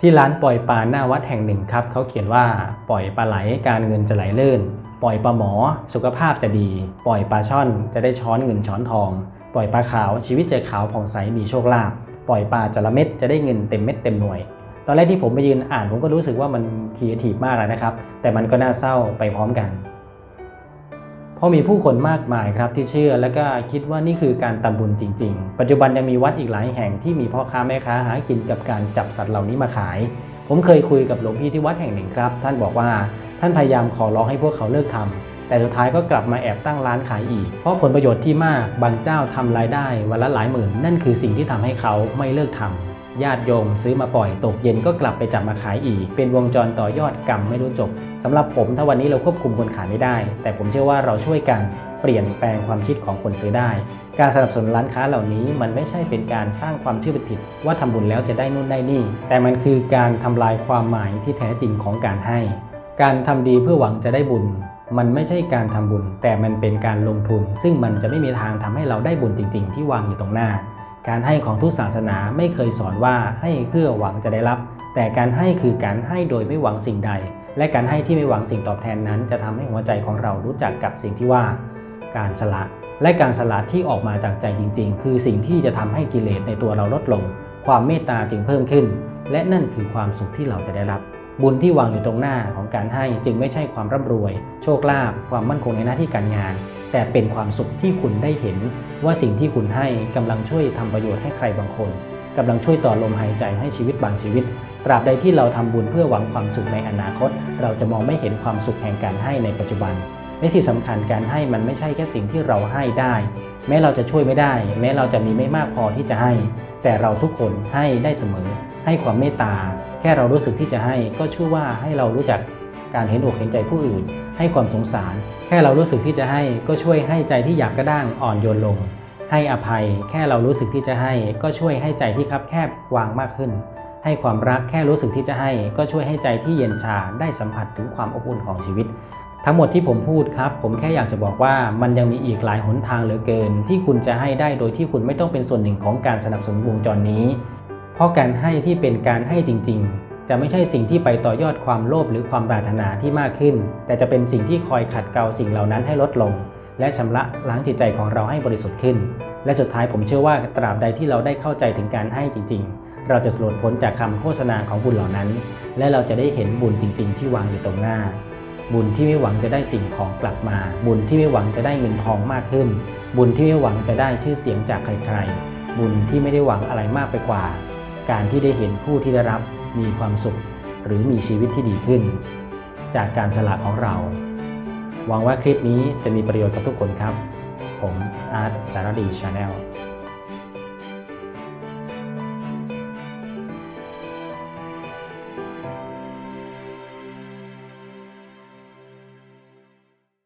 ที่ร้านปล่อยปลาหน้าวัดแห่งหนึ่งครับเขาเขียนว่าปล่อยปลาไหลการเงินจะไหลเลื่น ปล่อยปลาหมอ สุขภาพจะดี ปล่อยปลาช่อนจะได้ช้อนเงินช้อนทอง ปล่อยปลาขาวชีวิตจะขาวผ่องใสมีโชคลาภปล่อยปลาจระเม็ดจะได้เงินเต็มเม็ดเต็มหน่วย ตอนแรกที่ผมไปยืนอ่านผมก็รู้สึกว่ามันคีเอทีฟมากเลยนะครับ แต่มันก็น่าเศร้าไปพร้อมกัน เพราะมีผู้คนมากมายครับที่เชื่อและก็คิดว่านี่คือการทำบุญจริง ๆ ปัจจุบันยังมีวัดอีกหลายแห่งที่มีพ่อค้าแม่ค้าหากินกับการจับสัตว์เหล่านี้มาขาย ผมเคยคุยกับหลวงพี่ที่วัดแห่งหนึ่งครับ ท่านบอกว่าท่านพยายามขอร้องให้พวกเขาเลิกทำแต่สุดท้ายก็กลับมาแอบตั้งร้านขายอีก เพราะผลประโยชน์ที่มากบางเจ้าทำรายได้วันละหลายหมื่น นั่นคือสิ่งที่ทำให้เขาไม่เลิกทำ ญาติโยมซื้อมาปล่อยตกเย็นก็กลับไปจับมาขายอีก เป็นวงจรต่อยอดกรรมไม่รู้จบสำหรับผมถ้าวันนี้เราควบคุมคนขายไม่ได้ แต่ผมเชื่อว่าเราช่วยกันเปลี่ยนแปลงความคิดของคนซื้อได้ การสนับสนุนร้านค้าเหล่านี้มันไม่ใช่เป็นการสร้างความเชื่อผิดว่าทำบุญแล้วจะได้นู่นได้นี่ แต่มันคือการทำลายความหมายที่แท้จริงของการให้ การทำดีเพื่อหวังจะได้บุญมันไม่ใช่การทำบุญ แต่มันเป็นการลงทุน ซึ่งมันจะไม่มีทางทำให้เราได้บุญจริง ๆ ที่วางอยู่ตรงหน้า การให้ของทุกศาสนาไม่เคยสอนว่าให้เพื่อหวังจะได้รับ แต่การให้คือการให้โดยไม่หวังสิ่งใด และการให้ที่ไม่หวังสิ่งตอบแทนนั้น จะทำให้หัวใจของเรารู้จักกับสิ่งที่ว่า การสละ และการสละที่ออกมาจากใจจริง ๆ คือสิ่งที่จะทำให้กิเลสในตัวเราลดลง ความเมตตาจึงเพิ่มขึ้น และนั่นคือความสุขที่เราจะได้รับ บุญที่วางอยู่ตรงหน้าของการให้จึงไม่ใช่ความร่ำรวย โชคลาภความมั่นคงในหน้าที่การงาน แต่เป็นความสุขที่คุณได้เห็น ว่าสิ่งที่คุณให้กำลังช่วยทำประโยชน์ให้ใครบางคนกำลังช่วยต่อลมหายใจให้ชีวิตบางชีวิต ตราบใดที่เราทำบุญเพื่อหวังความสุขในอนาคต เราจะมองไม่เห็นความสุขแห่งการให้ในปัจจุบัน และที่สำคัญการให้มันไม่ใช่แค่สิ่งที่เราให้ได้ แม้เราจะช่วยไม่ได้ แม้เราจะมีไม่มากพอที่จะให้ แต่เราทุกคนให้ได้เสมอ ให้ความเมตตา แค่เรารู้สึกที่จะให้ก็ชื่อว่าให้เรารู้จักการเห็นอกเห็นใจผู้อื่น ให้ความสงสาร แค่เรารู้สึกที่จะให้ก็ช่วยให้ใจที่อยากกระด้างอ่อนโยนลง ให้อภัย แค่เรารู้สึกที่จะให้ ก็ช่วยให้ใจที่คับแคบวางมากขึ้น ให้ความรักแค่รู้สึกที่จะให้ ก็ช่วยให้ใจที่เย็นชาได้สัมผัสถึงความอบอุ่นของชีวิต ทั้งหมดที่ผมพูดครับ ผมแค่อยากจะบอกว่ามันยังมีอีกหลายหนทางเหลือเกิน ที่คุณจะให้ได้โดยที่คุณไม่ต้องเป็นส่วนหนึ่งของการสนับสนุนวงจรนี้ เพราะการให้ที่เป็นการให้จริง ๆ จะไม่ใช่สิ่งที่ไปต่อยอดความโลภหรือความปรารถนาที่มากขึ้น แต่จะเป็นสิ่งที่คอยขัดเกลาสิ่งเหล่านั้นให้ลดลง และชำระล้างจิตใจของเราให้บริสุทธิ์ขึ้น และสุดท้ายผมเชื่อว่าตราบใดที่เราได้เข้าใจถึงการให้จริง ๆ เราจะสลดพ้นจากคำโฆษณาของบุญเหล่านั้น และเราจะได้เห็นบุญจริง ๆ ที่วางอยู่ตรงหน้า บุญที่ไม่หวังจะได้สิ่งของกลับมา บุญที่ไม่หวังจะได้เงินทองมากขึ้น บุญที่ไม่หวังจะได้ชื่อเสียงจากใครๆ บุญที่ไม่ได้หวังอะไรมากไปกว่า การที่ได้เห็นผู้ที่ได้รับมีความสุข หรือมีชีวิตที่ดีขึ้น จากการสละของเรา หวังว่าคลิปนี้จะมีประโยชน์กับทุกคนครับ ผมอาร์ตสารดีชาแนล